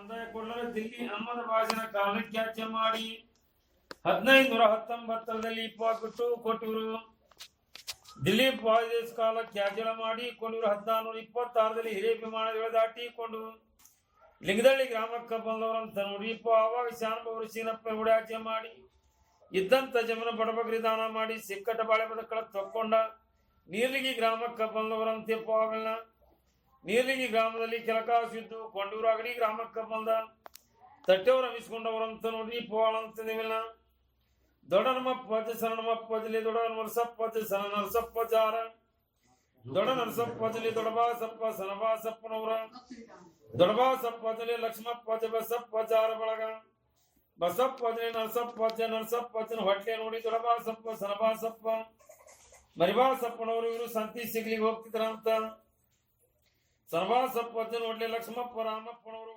ಕಂದಾಯ ಕೊಳ್ಳಲು ದಿಲ್ಲಿ ಅಮ್ಮದ ಬಾಜಿನ ಕಾಲಕ್ಯಾಚೆ ಮಾಡಿ ಹದಿನೈದು ನೂರ ಹತ್ತೊಂಬತ್ತರಲ್ಲಿ ಇಪ್ಪತ್ತು ಕೊಟ್ಟೂರು. ದಿಲೀಪ್ ವಾಯುದೇಶ ಕಾಲ ತ್ಯಾಜ್ಯ ಮಾಡಿ ಕೊಂಡಿರು ಹದಿನಾರು ಇಪ್ಪತ್ತಾರರಲ್ಲಿ ದಾಟಿ ದಾಟಿಕೊಂಡು ಲಿಂಗದಳ್ಳಿ ಗ್ರಾಮಕ್ಕೆ ಬಂದವರಂತ ನೋಡಿಪ್ಪ ಆವಾಗ ಶಾನಭವರು ಸೀನಪ್ಪ ಹುಡಾಚೆ ಮಾಡಿ, ಇದ್ದಂತ ಜಮನ ಬಡಬಗ್ರಿ ದಾನ ಮಾಡಿ, ಸಿಕ್ಕಟ ಬಾಳೆ ಬದಕಳ ತಕ್ಕೊಂಡ, ನೀರ್ಲಿಗಿ ಗ್ರಾಮಕ್ಕೆ ಬಂದವರಂತೆ ಅವೆಲ್ಲ ನೀರ್ಲಿಗಿ ಗ್ರಾಮದಲ್ಲಿ ಕೆಲಕಾಸಿದ್ದು ಕೊಂಡೂರು ಅಗಡಿ ಗ್ರಾಮಕ್ಕೆ ಬಂದ ತಟ್ಟೆವರ ಮಿಸ್ಕೊಂಡವರಂತ ನೋಡಿ ಪೋಳ ದೊಡ್ಡ ನಮ್ಮ ಪದ ಸರಣ ಪದಲಿ ದೊಡ್ಡ ನರಸಪ್ಪ ಸನ ನರಸಪ್ಪ ಜಾರ. ದೊಡ್ಡ ನರಸಪ್ಪ ಜಲಿ ದೊಡಬಾ ಸಪ್ಪ ಲಕ್ಷ್ಮಪ್ಪಜ ದೊಡಬಾ ಸಪ್ಪ ಜಲಿ ಲಕ್ಷ್ಮಪ್ಪ ಜ ಬಸಪ್ಪ ಜಾರ ಬಳಗ. ಬಸಪ್ಪ ಜಲಿ ನರಸಪ್ಪ ಹೊಟ್ಟೆ ನೋಡಿ ದೊಡಬಾ ಸಪ್ಪ ಮರಿಬಾಸಪ್ಪನವರು ಸಪ್ಪ ಇವರು ಸಂತಿ ಸಿಗ್ಲಿಗೆ ಹೋಗ್ತಿದ್ರಂತ. ಸನಬಾ ಸಪ್ಪ ಜನ ಒಡ್ಲೆ ಲಕ್ಷ್ಮಪ್ಪ ರಾಮಪ್ಪನವರು